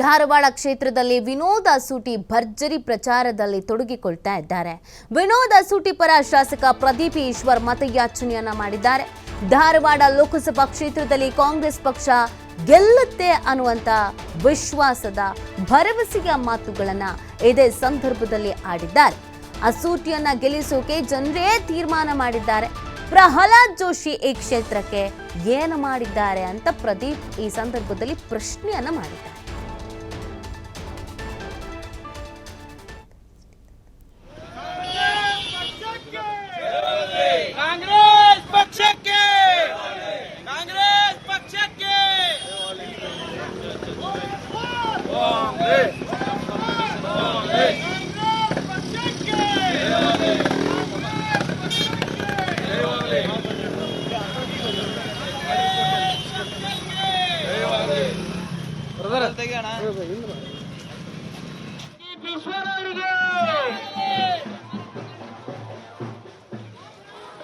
ಧಾರವಾಡ ಕ್ಷೇತ್ರದಲ್ಲಿ ವಿನೋದ ಸೂಟಿ ಭರ್ಜರಿ ಪ್ರಚಾರದಲ್ಲಿ ತೊಡಗಿಕೊಳ್ತಾ ಇದ್ದಾರೆ. ವಿನೋದ ಸೂಟಿ ಪರ ಶಾಸಕ ಪ್ರದೀಪ್ ಈಶ್ವರ್ ಮತಯಾಚನೆಯನ್ನ ಮಾಡಿದ್ದಾರೆ. ಧಾರವಾಡ ಲೋಕಸಭಾ ಕ್ಷೇತ್ರದಲ್ಲಿ ಕಾಂಗ್ರೆಸ್ ಪಕ್ಷ ಗೆಲ್ಲುತ್ತೆ ಅನ್ನುವಂತ ವಿಶ್ವಾಸದ ಭರವಸೆಯ ಮಾತುಗಳನ್ನ ಇದೇ ಸಂದರ್ಭದಲ್ಲಿ ಆಡಿದ್ದಾರೆ. ಅಸೂಟಿಯನ್ನ ಗೆಲ್ಲಿಸೋಕೆ ಜನರೇ ತೀರ್ಮಾನ ಮಾಡಿದ್ದಾರೆ. ಪ್ರಹ್ಲಾದ್ ಜೋಶಿ ಈ ಕ್ಷೇತ್ರಕ್ಕೆ ಏನು ಮಾಡಿದ್ದಾರೆ ಅಂತ ಪ್ರದೀಪ್ ಈ ಸಂದರ್ಭದಲ್ಲಿ ಪ್ರಶ್ನೆಯನ್ನ ಮಾಡಿದ್ದಾರೆ.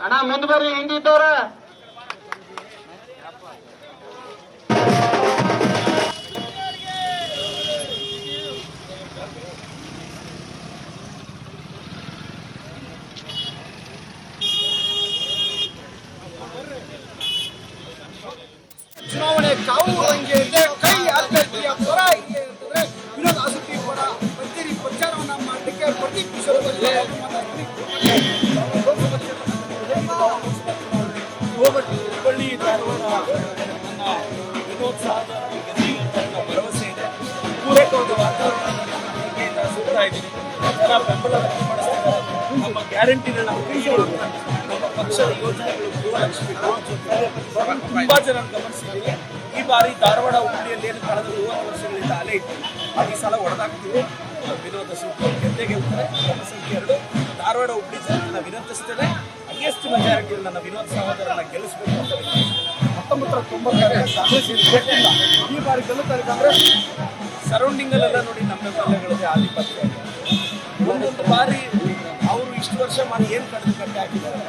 ಅಣ್ಣ ಮುಂದ್ ಬರ್ರಿ ಹಿಂದಿದ್ದವ್ರ ಚುನಾವಣೆ ಕಾವು ಹಂಗೆ ಹುಬ್ಬಳ್ಳಿ ಧಾರವಾಡ ನನ್ನ ವಿನೋತ್ಸಾಹದ ಭರವಸೆ ಇದೆ ಪೂರಕವಾದ ವಾತಾವರಣ ಇದ್ದಾರೆ ನಮ್ಮ ಗ್ಯಾರಂಟಿಗಳನ್ನ ಕೈಗೊಳ್ಳುವ ನಮ್ಮ ಪಕ್ಷದ ಯೋಜನೆಗಳು ಗೃಹಲಕ್ಷ್ಮಿ ತುಂಬಾ ಜನ ಗಮನಿಸಿದ್ದೀವಿ ಈ ಬಾರಿ ಧಾರವಾಡ ಹುಬ್ಬಳ್ಳಿಯಲ್ಲಿ ಏನು ಕಳೆದ ಮೂವತ್ತು ವರ್ಷಗಳಿಂದ ಅಲೆ ಇತ್ತು ಈ ಸಲ ಹೊಡೆದಾಗ್ತೀವಿ ವಿನೋದ ಸೂಕ್ತ ಗೆದ್ದೆ ಗೆಲ್ತಾರೆ ಜನಸಂಖ್ಯೆ ಸಂಖ್ಯೆ ಎರಡು. ಧಾರವಾಡ ಹುಬ್ಬಳ್ಳಿ ಜನರನ್ನ ವಿನಂತಿಸ್ತೇನೆ ಹೈಯೆಸ್ಟ್ ಮೆಜಾರಿಟಿ ನನ್ನ ವಿನೋದ್ ಸಹೋದರನ್ನ ಗೆಲ್ಲಿಸಬೇಕು ಅಂತ. ಹತ್ತೊಂಬತ್ತರ ತೊಂಬತ್ತಾರೆ ಕಾಂಗ್ರೆಸ್ ಇರಬೇಕಿಲ್ಲ. ಈ ಬಾರಿ ಗೆಲ್ಲುತ್ತಾರೆ ಕಾಂಗ್ರೆಸ್ ಸರೌಂಡಿಂಗ್ ಅಲ್ಲೆಲ್ಲ ನೋಡಿ ನಮ್ಮ ಬೆಂಬಲಗಳಿಗೆ ಆಧಿಪತ್ಯ. ಒಂದೊಂದು ಬಾರಿ ಅವರು ಇಷ್ಟು ವರ್ಷ ಮಾಡಿ ಏನು ಕಡಿದು ಕಟ್ಟೆ ಹಾಕಿದ್ದಾರೆ?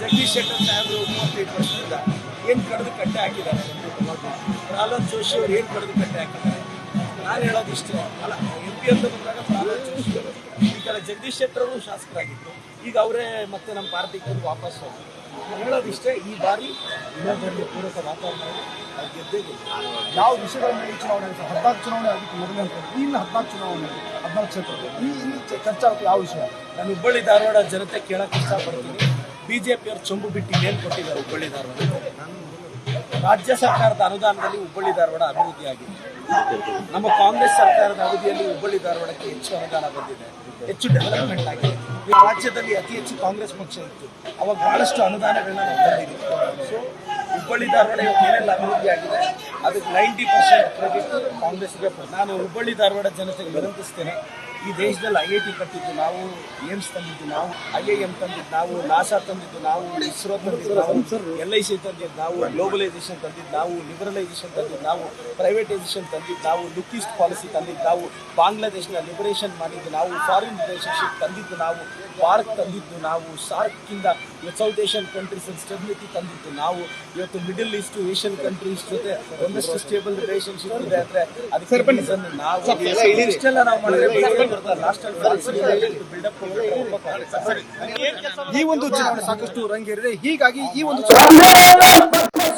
ಜಗದೀಶ್ ಶೆಟ್ಟರ್ ಸಾಹೇಬರು ಮೂವತ್ತೈದು ವರ್ಷದಿಂದ ಏನು ಕಡಿದು ಕಟ್ಟೆ ಹಾಕಿದ್ದಾರೆ? ಪ್ರಹ್ಲಾದ್ ಜೋಶಿ ಅವರು ಏನು ಕಡಿದು ಕಟ್ಟೆ ಹಾಕಿದ್ದಾರೆ? ನಾನು ಹೇಳೋದು ಇಷ್ಟ ಅಲ್ಲ. ಎಂ ಪಿ ಅಂತ ಬಂದಾಗ ಪ್ರಹ್ಲಾದ್ ಜೋಶಿ ಅವರು ಕಡೆ ಜಗದೀಶ್ ಶೆಟ್ಟರ್ ಶಾಸಕರಾಗಿತ್ತು ಈಗ ಅವರೇ ಮತ್ತೆ ನಮ್ಮ ಪಾರ್ಟಿಗೆ ವಾಪಸ್ ಹೋಗಿ ಹೇಳೋದಿಷ್ಟೇ ಈ ಬಾರಿ ಇನ್ನೊಂದರಲ್ಲಿ ಪೂರಕ ವಾತಾವರಣ ಗೆದ್ದೇ ಯಾವ ವಿಷಯಗಳ ಮೇಲೆ ಈ ಚುನಾವಣೆ ಆಗುತ್ತೆ ಹದಿನಾಲ್ಕು ಚುನಾವಣೆ ಅದಕ್ಕೆ ಮೊದಲೇ ಅಂತ ಇನ್ನು ಹದಿನಾಲ್ಕು ಚುನಾವಣೆ ಹದಿನಾಲ್ಕು ಕ್ಷೇತ್ರದಲ್ಲಿ ಈ ಇಲ್ಲಿ ಚರ್ಚೆ ಆಗುತ್ತೆ. ಯಾವ ವಿಷಯ? ನಾನು ಹುಬ್ಬಳ್ಳಿ ಧಾರವಾಡ ಜನತೆ ಕೇಳಕ್ಕೆ ಇಷ್ಟಪಡ್ತೀನಿ. ಬಿಜೆಪಿಯವರು ಚೊಂಬು ಬಿಟ್ಟು ಏನು ಕೊಟ್ಟಿದ್ದಾರೆ ಹುಬ್ಬಳ್ಳಿ ಧಾರವಾಡ? ರಾಜ್ಯ ಸರ್ಕಾರದ ಅನುದಾನದಲ್ಲಿ ಹುಬ್ಬಳ್ಳಿ ಧಾರವಾಡ ಅಭಿವೃದ್ಧಿಯಾಗಿದೆ. ನಮ್ಮ ಕಾಂಗ್ರೆಸ್ ಸರ್ಕಾರದ ಅವಧಿಯಲ್ಲಿ ಹುಬ್ಬಳ್ಳಿ ಧಾರವಾಡಕ್ಕೆ ಹೆಚ್ಚು ಅನುದಾನ ಬಂದಿದೆ. ಹೆಚ್ಚು ಡೆವಲಪ್ಮೆಂಟ್ ಆಗಿದೆ. ಈ ರಾಜ್ಯದಲ್ಲಿ ಅತಿ ಹೆಚ್ಚು ಕಾಂಗ್ರೆಸ್ ಪಕ್ಷ ಇತ್ತು. ಅವಾಗ ಬಹಳಷ್ಟು ಅನುದಾನಗಳನ್ನ ನಾವು ಸೊ ಹುಬ್ಬಳ್ಳಿ ಧಾರವಾಡ ಇವತ್ತು ಏನೆಲ್ಲ ಅಭಿವೃದ್ಧಿ ಆಗಿದೆ ಅದಕ್ಕೆ ನೈಂಟಿ ಪರ್ಸೆಂಟ್ ಕ್ರೆಡಿಟ್ ಕಾಂಗ್ರೆಸ್ಗೆ ನಾನು ಹುಬ್ಬಳ್ಳಿ ಧಾರವಾಡ ಜನತೆಗೆ ವಿನಂತಿಸ್ತೇನೆ ಈ ದೇಶದಲ್ಲಿ ಐ ಐ ಟಿ ಕಟ್ಟಿದ್ದು ನಾವು ಏಮ್ಸ್ ತಂದಿದ್ದು ನಾವು ಐ ಐ ಎಂ ತಂದಿದ್ದು ನಾವು ನಾಸಾ ತಂದಿದ್ದು ನಾವು ಇಸ್ರೋ ತಂದಿದ್ದು ನಾವು ಎಲ್ ಐ ಸಿ ತಂದಿದ್ದು ನಾವು ಗ್ಲೋಬಲೈಸೇಷನ್ ತಂದಿದ್ದು ನಾವು ಲಿಬರಲೈಸೇಷನ್ ತಂದಿದ್ದು ನಾವು ಪ್ರೈವೇಟೈಸೇಷನ್ ತಂದಿದ್ದು ನಾವು ಲುಕ್ ಈಸ್ಟ್ ಪಾಲಿಸಿ ತಂದಿದ್ದು ನಾವು ಬಾಂಗ್ಲಾದೇಶನ ಲಿಬರೇಷನ್ ಮಾಡಿದ್ದು ನಾವು ಫಾರಿನ್ ರಿಲೇಷನ್ಶಿಪ್ ತಂದಿದ್ದು ನಾವು ಪಾರ್ಕ್ ತಂದಿದ್ದು ನಾವು ಸಾರ್ಕ್ಕಿಂದ ಸೌತ್ ಏಷ್ಯನ್ ಕಂಟ್ರೀಸ್ ಸ್ಟೆಬಿಲಿಟಿ ತಂದಿದ್ದು ನಾವು ಇವತ್ತು ಮಿಡಲ್ ಈಸ್ಟ್ ಏಷ್ಯನ್ ಕಂಟ್ರೀಸ್ ಜೊತೆ ಒಂದಷ್ಟು ಸ್ಟೇಬಲ್ ರಿಲೇಷನ್ಶಿಪ್ ಇದೆ ಅಂದ್ರೆ ಅದಕ್ಕೆ ನಾವು ಇಷ್ಟೆಲ್ಲ ನಾವು ಮಾಡಿದ್ರೆ ಲಾಸ್ಟ್ ಬಿಲ್ಡಪ್ ಈ ಒಂದು ಚುನಾವಣೆ ಸಾಕಷ್ಟು ರಂಗೇರಿದೆ. ಹೀಗಾಗಿ ಈ ಒಂದು ಚುನಾವಣೆ